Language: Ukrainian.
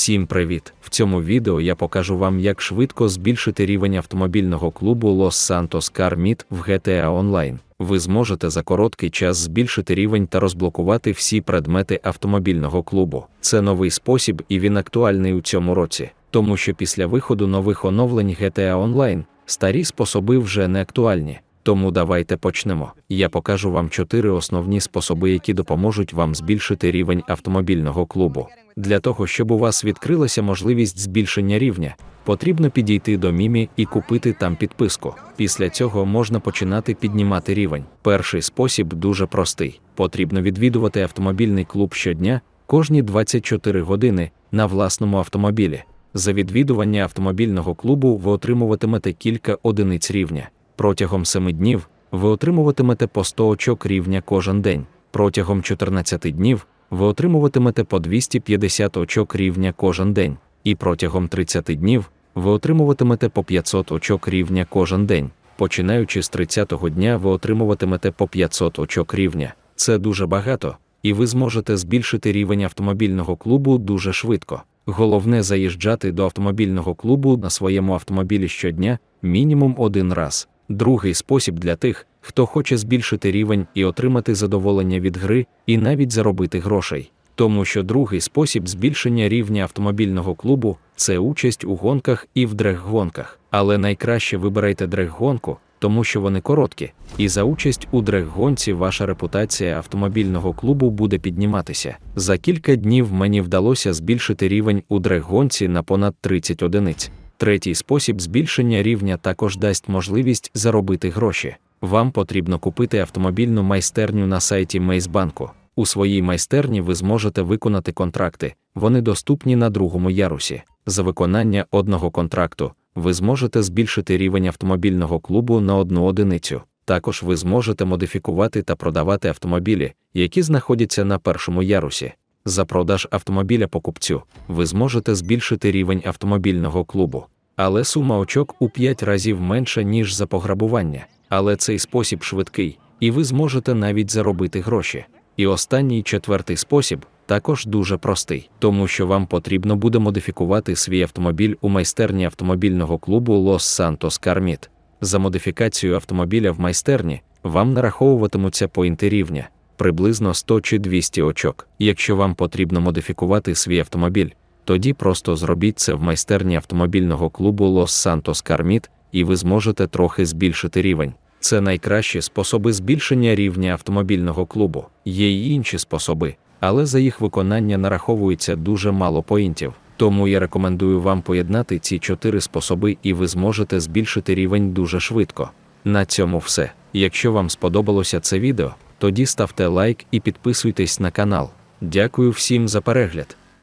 Всім привіт! В цьому відео я покажу вам, як швидко збільшити рівень автомобільного клубу Los Santos Car Meet в GTA Online. Ви зможете за короткий час збільшити рівень та розблокувати всі предмети автомобільного клубу. Це новий спосіб і він актуальний у цьому році, тому що після виходу нових оновлень GTA Online старі способи вже не актуальні. Тому давайте почнемо. Я покажу вам чотири основні способи, які допоможуть вам збільшити рівень автомобільного клубу. Для того, щоб у вас відкрилася можливість збільшення рівня, потрібно підійти до Мімі і купити там підписку. Після цього можна починати піднімати рівень. Перший спосіб дуже простий: потрібно відвідувати автомобільний клуб щодня, кожні 24 години на власному автомобілі. За відвідування автомобільного клубу ви отримуватимете кілька одиниць рівня. Протягом 7 днів ви отримуватимете по 100 очок рівня кожен день. Протягом 14 днів ви отримуватимете по 250 очок рівня кожен день. І протягом 30 днів ви отримуватимете по 500 очок рівня кожен день. Починаючи з 30-го дня, ви отримуватимете по 500 очок рівня. Це дуже багато, і ви зможете збільшити рівень автомобільного клубу дуже швидко. Головне заїжджати до автомобільного клубу на своєму автомобілі щодня мінімум один раз. Другий спосіб для тих, хто хоче збільшити рівень і отримати задоволення від гри, і навіть заробити грошей. Тому що другий спосіб збільшення рівня автомобільного клубу це участь у гонках і в дрег-гонках. Але найкраще вибирайте дрег-гонку, тому що вони короткі, і за участь у дрег-гонці ваша репутація автомобільного клубу буде підніматися. За кілька днів мені вдалося збільшити рівень у дрег-гонці на понад 30 одиниць. Третій спосіб збільшення рівня також дасть можливість заробити гроші. Вам потрібно купити автомобільну майстерню на сайті Мейсбанку. У своїй майстерні ви зможете виконати контракти, вони доступні на другому ярусі. За виконання одного контракту ви зможете збільшити рівень автомобільного клубу на одну одиницю. Також ви зможете модифікувати та продавати автомобілі, які знаходяться на першому ярусі. За продаж автомобіля покупцю ви зможете збільшити рівень автомобільного клубу. Але сума очок у 5 разів менша, ніж за пограбування. Але цей спосіб швидкий, і ви зможете навіть заробити гроші. І останній четвертий спосіб також дуже простий, тому що вам потрібно буде модифікувати свій автомобіль у майстерні автомобільного клубу Los Santos Meet. За модифікацію автомобіля в майстерні вам нараховуватимуться поінти рівня приблизно 100 чи 200 очок. Якщо вам потрібно модифікувати свій автомобіль, тоді просто зробіть це в майстерні автомобільного клубу Los Santos Meet, і ви зможете трохи збільшити рівень. Це найкращі способи збільшення рівня автомобільного клубу. Є й інші способи, але за їх виконання нараховується дуже мало поінтів. Тому я рекомендую вам поєднати ці чотири способи, і ви зможете збільшити рівень дуже швидко. На цьому все. Якщо вам сподобалося це відео, тоді ставте лайк і підписуйтесь на канал. Дякую всім за перегляд.